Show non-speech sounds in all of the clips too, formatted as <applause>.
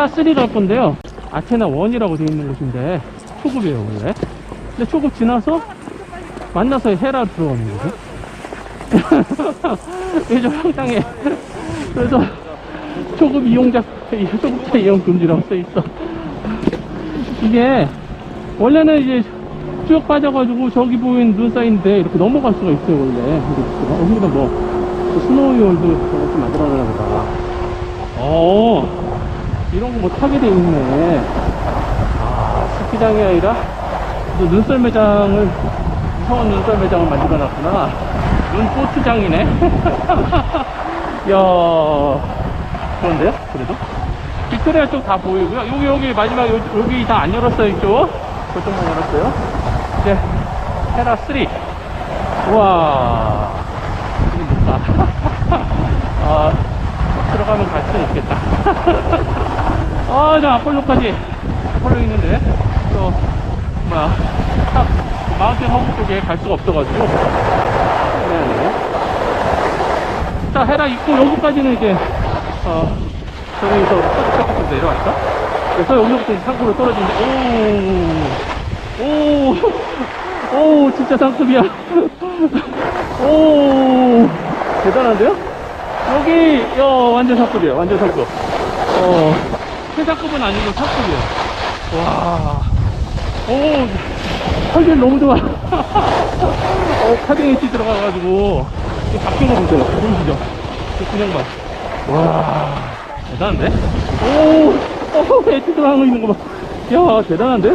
헤라 3갈 건데요. 아테나 1이라고 되어 있는 곳인데 초급이에요 원래. 근데 초급 지나서 만나서 헤라 들어가는 거죠. 이게 좀 황당해. 그래서 초급 이용자, 초급자 이용 금지라고 써 있어. 이게 원래는 이제 쭉 빠져가지고 저기 보이는 눈 사이인데 이렇게 넘어갈 수가 있어요 원래. 여기다 뭐 스노우월드 저거 좀 만들어놔야 보다. 어, 이런 거뭐 타게 돼 있네. 아, 스키장이 아니라 또 눈썰 매장을 무서운 눈썰 매장을 만들어 놨구나. 눈보트장이네. <laughs> 야 그런데요? 그래도? 빅토리아 쪽 다 보이고요. 여기, 여기, 마지막, 여기, 다 안 열었어요, 이쪽. 그쪽만 열었어요. 이제, 헤라 3. 우와. 이게 뭘까? <laughs> 아, 들어가면 갈 수는 있겠다. <laughs> 아, 저 아폴로까지. 아폴로 있는데, 또, 뭐야, 탑, 마운틴 허브 쪽에 갈 수가 없어가지고. 네. 자, 헤라 있고, 여기까지는 이제, 어, 저기서 서쪽부터 내려왔어? 그래서 여기서부터 이제 상급으로 떨어지는데, 오, 오, 오, <laughs> 진짜 상급이야. <laughs> 오, 대단한데요? 여기, 야, 완전 상급이야, 완전 상급. 어, 최상급은 아니고 상급이야. 와, 오, 설계 너무 좋아. <laughs> 어, 카빙 엣지 들어가가지고, 이 바뀐 거 보세요. 보이시죠? 그 그냥 봐. 와, 대단한데? 오, 어, 엣지 들어가는 거 있는 거 봐. 야, 대단한데?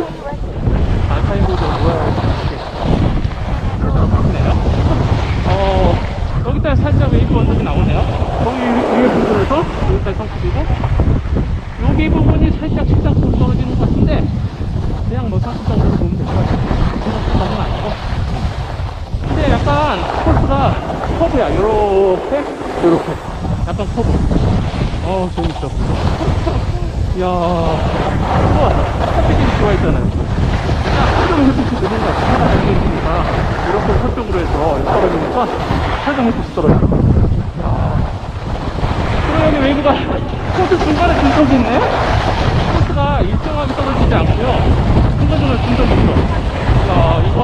아카이보드 뭐야, 이렇게. 네요 어, 여기다 살짝 웨이브 언덕이 나오네요. 거기 위에 부분에서 여기까지 성급이고, 여기 부분이 살짝 식상으로 떨어지는 것 같은데, 그냥 뭐 상급 정도로 보면 될 것 같아요. 생각보다는 아니고. 근데 약간 코스가 커브야. 요렇게, 요렇게. 약간 커브. 어, 재밌어. <laughs> 이야. 우와, 햇빛이 좋아했잖아요. 설정 햇빛이 되는 것 같아. 하나 여기 있으니까, 이렇게 서쪽으로 해서 떨어지니까, 설정 햇빛이 떨어져. 이야. 그리고 여기 웨이브가 코스 중간에 있네? 코스가 일정하게 떨어지지 않고요. 순간적으로 있어. 야, 이거.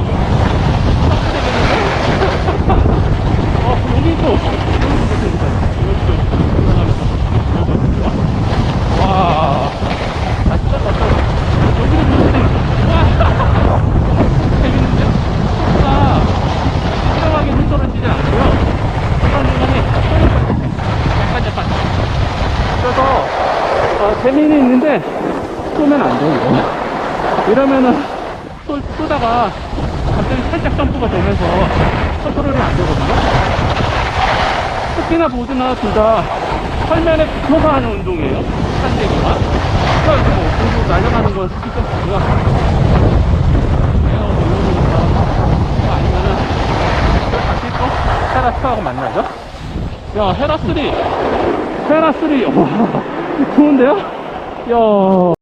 어, 여기 있고. 와. 아, 진짜 깜짝 여기는 무슨, 와. 재밌는데? 코스가 일정하게 눈 떨어지지 않고요. 중간중간에 약간 약간. 그래서, 어, 재미는 있는데, 쏘면 안 돼, 이거. 이러면은, 쏘, 쏘다가, 갑자기 살짝 점프가 되면서, 컨트롤이 안 되거든요. 스키나 보드나 둘 다, 설면에 붙어서 하는 운동이에요. 산재기가. 그래서 뭐, 공주 날아가는 건 스키 점프고요. 에어 뭐, 이런 거니까. 아니면은, 다시 또, 헤라 2하고 만나죠. 야, 헤라 3. 헤라 3. 와, 좋은데요? 야.